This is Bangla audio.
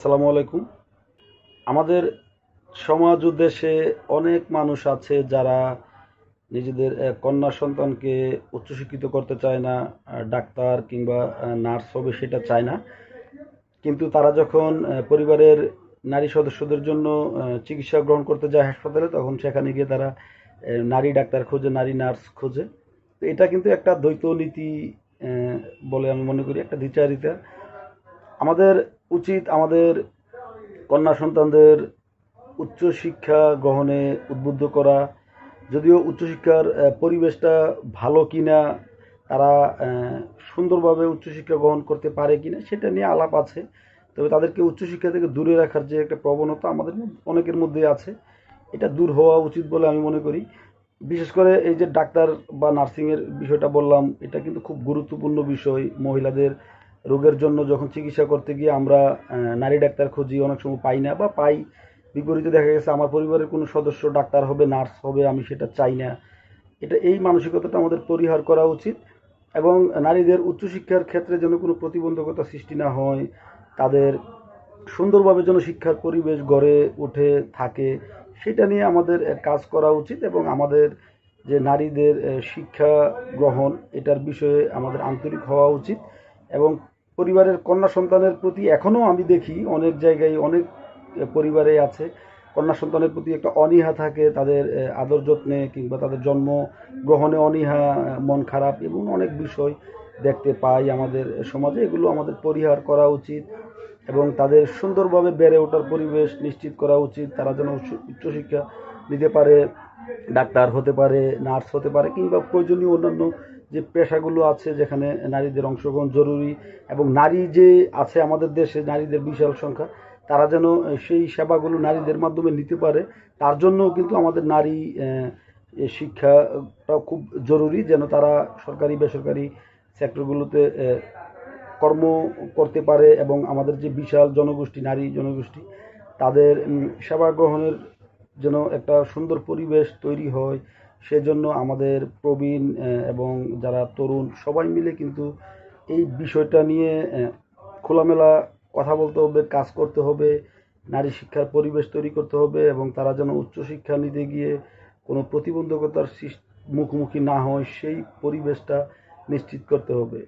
আসসালামু আলাইকুম। আমাদের সমাজ দেশে অনেক মানুষ আছে যারা নিজেদের কন্যা সন্তানকে উচ্চশিক্ষিত করতে চায় না ডাক্তার কিংবা নার্স হবে সেটা চায় না। কিন্তু তারা যখন পরিবারের নারী সদস্যদের জন্য চিকিৎসা গ্রহণ করতে যায় হাসপাতালে, তখন সেখানে গিয়ে তারা নারী ডাক্তার খোঁজে, নারী নার্স খোঁজে। তো এটা কিন্তু একটা দ্বৈত নীতি বলে আমি মনে করি, একটা দ্বিচারিতা। আমাদের উচিত আমাদের কন্যা সন্তানদের উচ্চশিক্ষা গ্রহণে উদ্বুদ্ধ করা। যদিও উচ্চশিক্ষার পরিবেশটা ভালো কিনা, তারা সুন্দরভাবে উচ্চশিক্ষা গ্রহণ করতে পারে কিনা, সেটা নিয়ে আলাপ আছে। তবে তাদেরকে উচ্চশিক্ষা থেকে দূরে রাখার যে একটা প্রবণতা আমাদের অনেকের মধ্যে আছে। এটা দূর হওয়া উচিত বলে আমি মনে করি। বিশেষ করে এই যে ডাক্তার বা নার্সিংয়ের বিষয়টা বললাম, এটা কিন্তু খুব গুরুত্বপূর্ণ বিষয়। মহিলাদের রোগের জন্য যখন চিকিৎসা করতে গিয়ে আমরা নারী ডাক্তার খুঁজি, অনেক সময় পাই না বা পাই। বিপরীতে দেখা গেছে আমার পরিবারের কোনো সদস্য ডাক্তার হবে, নার্স হবে, আমি সেটা চাই না। এটা, এই মানসিকতাটা আমাদের পরিহার করা উচিত এবং নারীদের উচ্চশিক্ষার ক্ষেত্রে যেন কোনো প্রতিবন্ধকতা সৃষ্টি না হয়, তাদের সুন্দরভাবে যেন শিক্ষার পরিবেশ গড়ে উঠে থাকে, সেটা নিয়ে আমাদের কাজ করা উচিত এবং আমাদের যে নারীদের শিক্ষা গ্রহণ, এটার বিষয়ে আমাদের আন্তরিক হওয়া উচিত এবং পরিবারের কন্যা সন্তানের প্রতি এখনও আমি দেখি অনেক জায়গায় অনেক পরিবারে আছে, কন্যা সন্তানের প্রতি একটা অনীহা থাকে, তাদের আদর যত্নে কিংবা তাদের জন্ম গ্রহণে অনীহা মন খারাপ এবং অনেক বিষয় দেখতে পাই আমাদের সমাজে, এগুলো আমাদের পরিহার করা উচিত এবং তাদের সুন্দরভাবে বেড়ে ওঠার পরিবেশ নিশ্চিত করা উচিত, তারা যেন উচ্চশিক্ষা নিতে পারে, ডাক্তার হতে পারে, নার্স হতে পারে কিংবা প্রয়োজনীয় অন্যান্য যে পেশাগুলো আছে যেখানে নারীদের অংশগ্রহণ জরুরি এবং নারী যে আছে আমাদের দেশে নারীদের বিশাল সংখ্যা, তারা যেন সেই সেবাগুলো নারীদের মাধ্যমে নিতে পারে, তার জন্যও কিন্তু আমাদের নারী শিক্ষাটাও খুব জরুরি যেন তারা সরকারি, বেসরকারি সেক্টরগুলোতে কর্ম করতে পারে এবং আমাদের যে বিশাল জনগোষ্ঠী, নারী জনগোষ্ঠী, তাদের সেবা গ্রহণের যেন একটা সুন্দর পরিবেশ তৈরি হয় সেজন্য আমাদের প্রবীণ এবং যারা তরুণ, সবাই মিলে কিন্তু এই বিষয়টা নিয়ে খোলামেলা কথা বলতে হবে, কাজ করতে হবে, নারী শিক্ষার পরিবেশ তৈরি করতে হবে, এবং তারা যেন উচ্চশিক্ষা নিতে গিয়ে কোনো প্রতিবন্ধকতার মুখোমুখি না হয়, সেই পরিবেশটা নিশ্চিত করতে হবে।